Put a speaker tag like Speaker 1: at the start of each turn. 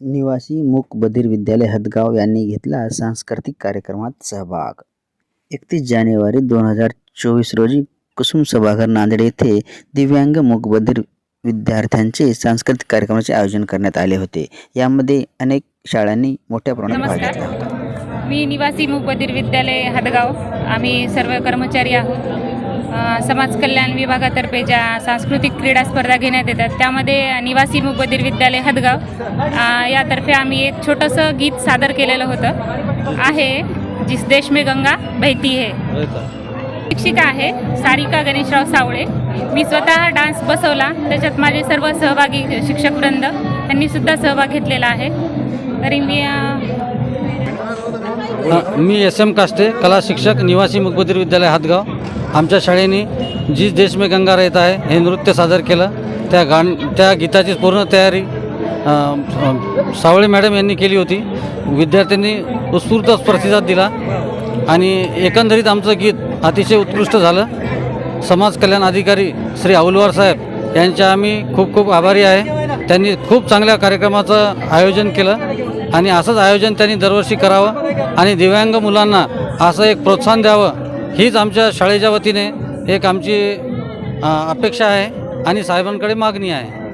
Speaker 1: निवासी मूक बधिर विद्यालय हदगाव यांनी घेतला सांस्कृतिक कार्यक्रमात सहभाग. एकतीस जानेवारी दोन हजार चोवीस रोजी कुसुम सभागृह नांदेड येथे दिव्यांग मूक बधिर विद्यार्थ्यांचे सांस्कृतिक कार्यक्रमाचे आयोजन करण्यात आले होते. यामध्ये अनेक शाळांनी मोठ्या प्रमाणात भाग घेतला होता.
Speaker 2: मी निवासी मूकबधीर विद्यालय हदगाव. आम्ही सर्व कर्मचारी आहोत. समाज कल्याण विभागातर्फे ज्या सांस्कृतिक क्रीडा स्पर्धा घेण्यात येतात त्यामध्ये निवासी मुबदीर विद्यालय हदगाव यातर्फे आम्ही एक छोटंसं गीत सादर केलेलं होतं. आहे जिस देश में गंगा बहती है. शिक्षिका आहे सारिका गणेशराव सावळे. मी स्वतः डान्स बसवला त्याच्यात माझे सर्व सहभागी शिक्षकवृंद त्यांनी सुद्धा सहभाग घेतलेला आहे. तरी मी
Speaker 3: मी एस एम काष्टे कला शिक्षक निवासी मुकबधीर विद्यालय हातगाव आमच्या शाळेने जी देश में गंगा रहता आहे हे नृत्य सादर केलं. त्या गाण त्या गीताची पूर्ण तयारी सावळे मॅडम यांनी केली होती. विद्यार्थ्यांनी उत्स्फूर्त प्रतिसाद दिला आणि एकंदरीत आमचं गीत अतिशय उत्कृष्ट झालं. समाज कल्याण अधिकारी श्री औलवार साहेब यांच्या आम्ही खूप खूप आभारी आहे. त्यांनी खूप चांगल्या कार्यक्रमाचं आयोजन केलं आणि असंच आयोजन त्यांनी दरवर्षी करावं आणि दिव्यांग मुलांना असं एक प्रोत्साहन द्यावं हीच आमच्या शाळेच्या वतीने एक आमची अपेक्षा आहे आणि साहेबांकडे मागणी आहे.